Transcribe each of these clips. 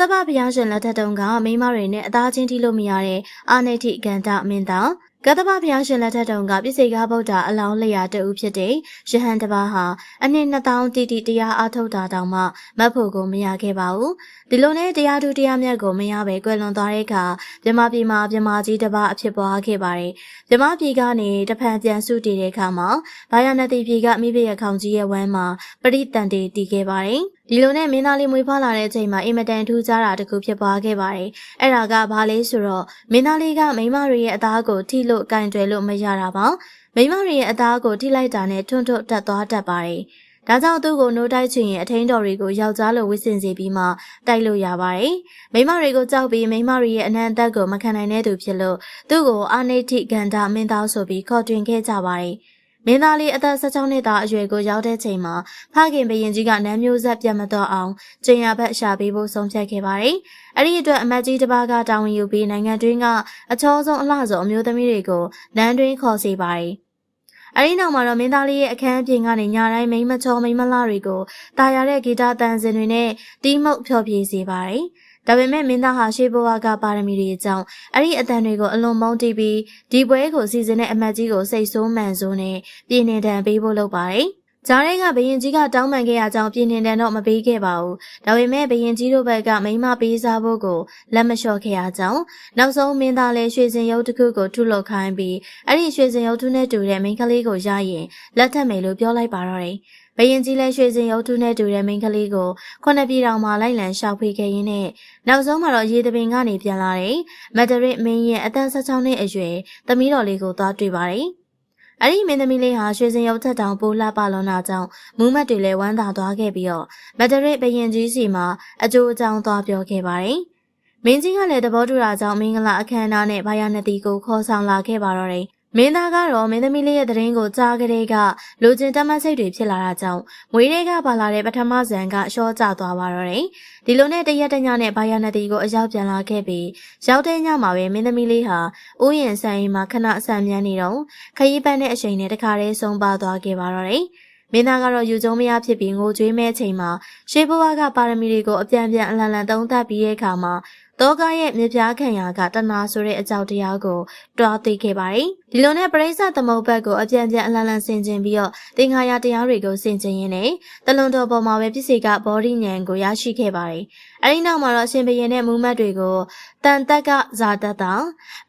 တပဘုရားရှင်လက်ထက်တုန်းကမိန်းမတွေနဲ့အသားချင်းထိလို့မရတဲ့အာနိဋိကန္တမင်းသားကတ္တပဘုရားရှင်လက်ထက်တုန်းကပြည့်စေကားဗုဒ္ဓအလောင်းလျာတူဖြစ်တဲ့ယဟန်တပါးဟာအနှစ်2000တိတိတရားအားထုတ်တာတောင်မှမတ်ဖို့ကိုမရခဲ့ပါဘူးဒီလိုနဲ့တရားသူတရားမြတ်ကိုမရပဲကွယ်လွန်သွားတဲ့အခါမြမပြည်မှာမြမကြီးတပါးအဖြစ်ပွားခဲ့ပါတယ်မြမပြည်ကနေတဖန်ပြန်စုတည်တဲ့အခါမှာဘာယာနတိပြည်ကမိဖရဲ့ခေါင်ကြီးရဲ့ဝမ်းမှာပရိတန်တေတည်ခဲ့ပါတယ်ဒီလိုနဲ့မင်းသားလေးမွေးဖွားလာတဲ့အချိန်မှာအင်မတန်ထူးခြားတာတစ်ခုဖြစ်ပွားခဲ့ပါတယ်အဲ့ဒါကဘာလဲဆိုတော့မင်းသားလေးကမိန်းမတွေရဲ့အသားကိုထိလို့ကင်တွယ်လို့မရတာပါမိန်းမတွေရဲ့အသားကိုထိလိုက်တာနဲ့ထွန်းထွတ်တက်သွားတတ်ပါတယ်ဒါကြောင့်သူ့ကိုနိုးတိုက်ချင်ရင်အထင်းတော်တွေကိုယောက်ျားလိုဝစ်စင်စီပြီးမှတိုက်လို့ရပါတယ်။မိန်းမတွေကိုကြောက်ပြီးမိန်းမတွေရဲ့အနံ့အသက်ကိုမခံနိုင်တဲ့သူဖြစ်လို့သူ့ကိုအာနိဋ္ဌိဂန္ဓမင်းသားဆိုပြီးခေါ်တွင်ခဲ့ကြပါတယ်။ မင်းသားလေးအသက်16နှစ်သားအရွယ်ကိုရောက်တဲ့ချိန်မှာဖခင်ဘရင်ကြီးကနန်းမျိုးဆက်ပြတ်မတော့အောင်ကျင်ရဘက်ရှာပေးဖို့ဆုံးဖြတ်ခဲ့ပါတယ်။အဲ့ဒီအတွက်အမတ်ကြီးတစ်ပါးကတာဝန်ယူပြီးနိုင်ငံတွင်းကအချောဆုံးအလှဆုံးအမျိုးသမီးတွေကိုနန်းတွင်းခေါ်စီပါတယ်။အဲဒီနောက်မှာတော့မင်းသားလေးရဲ့အခန်းအပြင်ကနေညတိုင်းမိမ့်မချောမိမ့်မလှတွေကိုတာယာတဲ့ဂီတတန်စင်တွေနဲ့တီးမှုတ်ဖျော်ဖြေစေပါတယ်။ ဒါပေမဲ့မင်းသားဟာရှေးဘဝကပါရမီတွေအကြောင်းအဲ့ဒီအတန်တွေကိုအလွန်မုန်းတီးပြီးဒီပွဲကိုစီစဉ်တဲ့အမတ်ကြီးကိုစိတ်ဆိုးမှန်ဆိုးနဲ့ပြည်နေတံပေးဖို့လုပ်ပါတယ်။ဂျားရဲကဘရင်ကြီးကတောင်းပန်ခဲ့ရကြောင်းပြည်နှင်တန်တော့မပေးခဲ့ပါဘူး။ဒါပေမဲ့ဘရင်ကြီးတို့ဘက်ကမိမပေးစားဖို့ကိုလက်မလျှော့ခဲ့ရကြောင်းနောက်ဆုံးမင်းသားလည်းရွှေစင်ရုပ်တစ်ခုကိုထုလုပ်ခိုင်းပြီးအဲ့ဒီရွှေစင်ရုပ်ထုနဲ့တူတဲ့မိန်းကလေးကိုရရင်လက်ထပ်မယ်လို့ပြောလိုက်ပါတော့တယ်။ ဘရင်ကြီးလည်းရွှေစင်ရုပ်ထုနဲ့တူတဲ့မိန်းကလေးကိုခုနှစ်ပြည်တော်မှာလိုက်လံရှောက်ဖေးခဲ့ရင်းနဲ့နောက်ဆုံးမှာတော့ရေသပင်ကနေပြန်လာတဲ့မက်ဒရစ်မင်းရဲ့အသက်16နှစ်အရွယ်သမီးတော်လေးကိုသွားတွေ့ပါတယ်။အဲ့ဒီမင်းသမီးလေးဟာရွှေစင်ရုပ်ထက်တောင်ပိုလှပလွန်တာကြောင့်မူးမတ်တွေလည်းဝမ်းသာသွားခဲ့ပြီးတော့မဒရစ်ဘရင်ကြီးစီမှာအကျိုးအကြောင်းသွားပြောခဲ့ပါတယ်။မင်းကြီးကလည်းသဘောတူတာကြောင့်မင်္ဂလာအခမ်းအနားနဲ့ဘာယာနတီကိုခေါ်ဆောင်လာခဲ့ပါတော့တယ် မင်းသားကတော့မင်းသမီးလေးရဲ့တရင်ကိုကြားကလေးကလူချင်းတမတ်စိတ်တွေဖြစ်လာတာကြောင့်မွေးတွေကပါလာတဲ့ပထမဇန်ကရှော့ကျသွားပါတော့တယ်။ဒီလိုနဲ့တရက်တညနဲ့ဘာယာနတီကိုအရောက်ပြန်လာခဲ့ပြီးရောက်တဲ့ညမှာပဲမင်းသမီးလေးဟာဥယျင်ဆိုင်မှာခဏအဆန်မြန်းနေတော့ခရီးပန်းတဲ့အချိန်နဲ့တခါတည်းဆုံးပါသွားခဲ့ပါတော့တယ်။မင်းသားကတော့ယူကျုံမရဖြစ်ပြီးငိုကြွေးမဲ့အချိန်မှာရှေးဘဝကပါရမီတွေကိုအပြန်ပြန်အလန်လန်သုံးသပ်ပြီးတဲ့အခါမှာ တောကရဲ့မြပြားခံရာကတဏှာဆိုတဲ့အကြောက်တရားကိုတွားသိခဲ့ပါတယ်။ဒီလိုနဲ့ပရိစ္ဆသမုပ္ပတ်ကိုအပြန်ပြန်အလန်လန်ဆင်ခြင်ပြီးတော့သင်္ခါရတရားတွေကိုဆင်ခြင်ရင်းနဲ့တလွန်တော်ပေါ်မှာပဲပြည့်စေကဘောဓိဉာဏ်ကိုရရှိခဲ့ပါတယ်။အဲဒီနောက်မှာတော့ရှင်ဘရင်နဲ့မူမတ်တွေကိုတန်တက်ကဇာတတ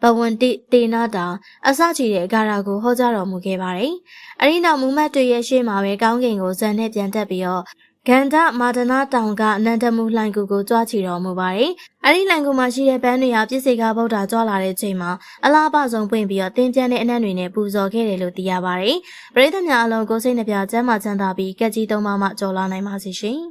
ဘဝန္တိတေနာတာအစချီတဲ့ဂါရာကိုဟောကြားတော်မူခဲ့ပါတယ်။အဲဒီနောက်မူမတ်တွေရဲ့ရှေ့မှာပဲကောင်းကင်ကိုဇန်နဲ့ပြန်တက်ပြီးတော့ ဂန္ဓမာဒနာတောင်ကအနန္တမူလှိုင်ကူကိုကြွားချီတော်မူပါတယ်။အဲဒီလှိုင်ကူမှာရှိတဲ့ပန်းတွေဟာပြည့်စေကဗုဒ္ဓကြွားလာတဲ့ချိန်မှာအလားပဆုံးပွင့်ပြီးတော့တင်းကျန်းတဲ့အနံ့တွေနဲ့ပူဇော်ခဲ့တယ်လို့သိရပါတယ်။ပရိသတ်များအလုံးကိုစိတ်နှပြချမ်းသာချမ်းသာပြီးကက်ကြီးသုံးပါးမှကြော်လာနိုင်ပါစေရှင်။